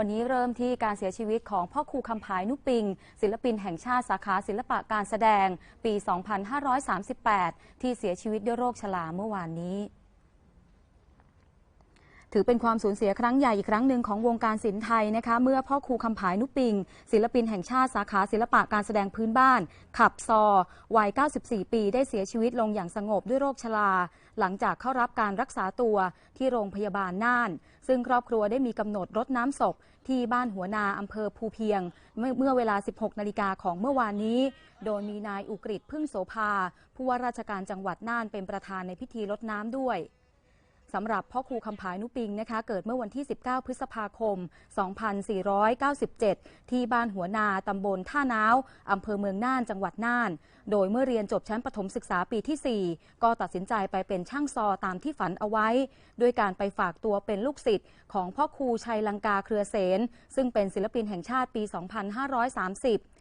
วันนี้เริ่มที่การเสียชีวิตของพ่อครูคำภายนุปิง ศิลปินแห่งชาติสาขาศิลปะการแสดง ปี 2538 ที่เสียชีวิตด้วยโรคชราเมื่อวานนี้ ถือเป็นความสูญเสียครั้งใหญ่อีกครั้งหนึ่งของวงการศิลป์ไทยนะคะ เมื่อพ่อครูคำผายนุปิง ศิลปินแห่งชาติสาขาศิลปะการแสดงพื้นบ้าน ขับซอ วัย 94 ปี ได้เสียชีวิตลงอย่างสงบด้วยโรคชรา หลังจากเข้ารับการรักษาตัวที่โรงพยาบาลน่าน ซึ่งครอบครัวได้มีกำหนดรดน้ำศพที่บ้านหัวนาอำเภอภูเพียง เมื่อเมื่อเวลา 16 นาฬิกาของเมื่อวานนี้ โดยมีนายอุกฤษพึ่งโสภา ผู้ว่าราชการจังหวัดน่านเป็นประธานในพิธีรดน้ำด้วย สำหรับพ่อครูคำผายนุปิงนะคะ เกิดเมื่อวันที่ 19 พฤษภาคม 2497 ที่บ้านหัวนาตำบลท่าน้าวอำเภอเมืองน่านจังหวัดน่าน โดยเมื่อเรียนจบชั้นประถมศึกษาปีที่ 4 ก็ตัดสินใจไปเป็นช่างซอตามที่ฝันเอาไว้ ด้วยการไปฝากตัวเป็นลูกศิษย์ของพ่อครูชัยลังกาเครือเสนซึ่งเป็นศิลปินแห่งชาติปี 2530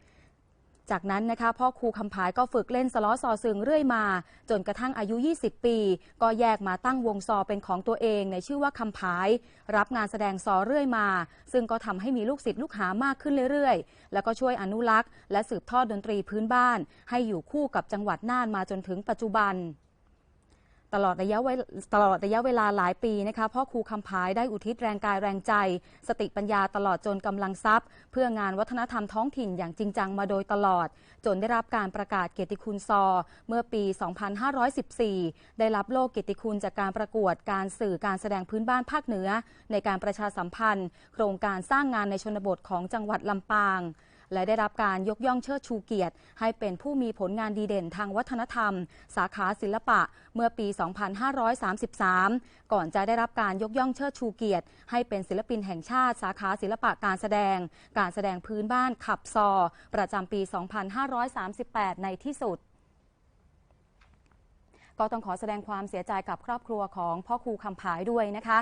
จากนั้นนะคะพ่อครูคำผายก็ฝึกเล่นสล้อซอซึงเรื่อยมา จนกระทั่งอายุ 20 ปี ก็แยกมาตั้งวงซอเป็นของตัวเองในชื่อว่าคำผาย รับงานแสดงซอเรื่อยมา ซึ่งก็ทำให้มีลูกศิษย์ลูกหามากขึ้นเรื่อยๆ แล้วก็ช่วยอนุรักษ์ และสืบทอดดนตรีพื้นบ้าน ให้อยู่คู่กับจังหวัดน่านมาจนถึงปัจจุบัน ตลอดระยะเวลตลอดระยะเวลาหลายปีนะคะพ่อครูคำผายได้อุทิศแรงกายแรงใจ สติปัญญาตลอดจนกำลังทรัพย์ เพื่องานวัฒนธรรมท้องถิ่นอย่างจริงจังมาโดยตลอด จนได้รับการประกาศเกียรติคุณซอ เมื่อปี 2514 ได้รับโลกเกียรติคุณจากการประกวดการสื่อการแสดงพื้นบ้านภาคเหนือ ในการประชาสัมพันธ์ โครงการสร้างงานในชนบทของจังหวัดลำปาง และได้รับการยกย่องเชิดชูเกียรติ ให้เป็นผู้มีผลงานดีเด่นทางวัฒนธรรม สาขาศิลปะเมื่อปี 2533 ก่อนจะได้รับการยกย่องเชิดชูเกียรติ ให้เป็นศิลปินแห่งชาติ สาขาศิลปะการแสดง การแสดงพื้นบ้านขับซอ ประจำปี 2538 ในที่สุดก็ต้องขอแสดงความเสียใจกับครอบครัวของพ่อครูคำผายด้วยนะคะ